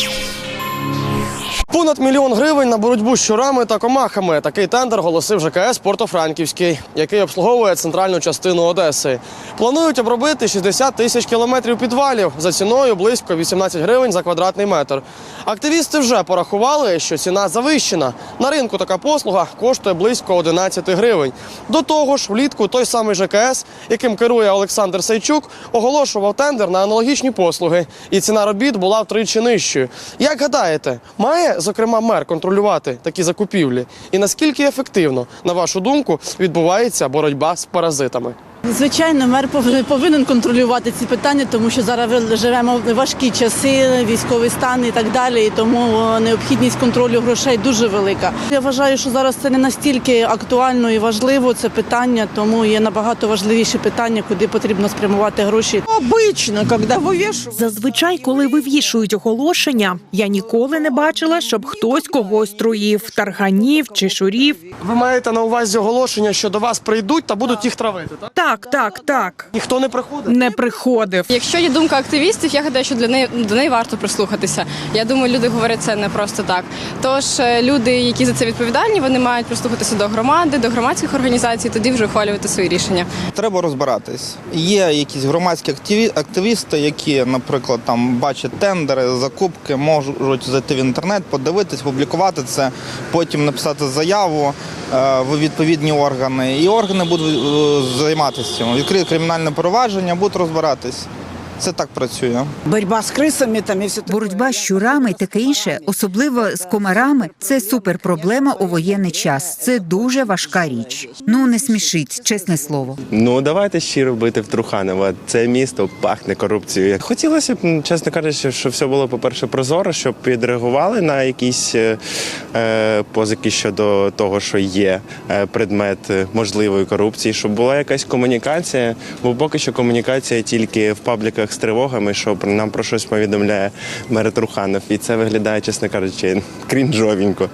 Música Понад мільйон гривень на боротьбу з щурами та комахами. Такий тендер голосив ЖКС Портофранківський, який обслуговує центральну частину Одеси. Планують обробити 60 тисяч кілометрів підвалів за ціною близько 18 гривень за квадратний метр. Активісти вже порахували, що ціна завищена. На ринку така послуга коштує близько 11 гривень. До того ж, влітку той самий ЖКС, яким керує Олександр Сайчук, оголошував тендер на аналогічні послуги, і ціна робіт була втричі нижчою. Як гадаєте, має зокрема мер контролювати такі закупівлі? І наскільки ефективно, на вашу думку, відбувається боротьба з паразитами? Звичайно, мер пов- повинен контролювати ці питання, тому що зараз живемо в важкі часи, військовий стан і так далі. І тому необхідність контролю грошей дуже велика. Я вважаю, що зараз це не настільки актуально і важливо це питання, тому є набагато важливіші питання, куди потрібно спрямувати гроші. Обычно, когда вывешивают. Зазвичай, коли вивішують оголошення, я ніколи не бачила, щоб хтось когось труїв, тарганів чи шурів. Ви маєте на увазі оголошення, що до вас прийдуть та будуть їх травити, так? Так, так, так. так. Ніхто не приходить. Не приходив. Якщо є думка активістів, я гадаю, що для неї до неї варто прислухатися. Я думаю, люди говорять це не просто так. Тож е, люди, які за це відповідальні, вони мають прислухатися до громади, до громадських організацій, тоді вже ухвалювати свої рішення. Треба розбиратись. Є якісь громадські активісти, які, наприклад, там бачать тендери, закупки, можуть зайти в інтернет, подивитись, публікувати це, потім написати заяву е, в відповідні органи. І органи будуть е, з цим. Відкриють кримінальне провадження, будуть розбиратись. Це так працює. Борьба с крысами там и все Боротьба з щурами і таке інше, особливо з комарами, це суперпроблема у воєнний час. Це дуже важка річ. Ну не смішіть, чесне слово. Ну давайте щиро бити в Труханово. Це місто пахне корупцією. Хотілося б, чесно кажучи, щоб все було, по-перше, прозоро, щоб підреагували на якісь е, е, позики щодо того, що є е, предмет е, можливої корупції, щоб була якась комунікація. Бо поки що комунікація тільки в пабліках з тривогами, що нам про щось повідомляє мер Труханов. І це виглядає, чесно кажучи, крінжовенько.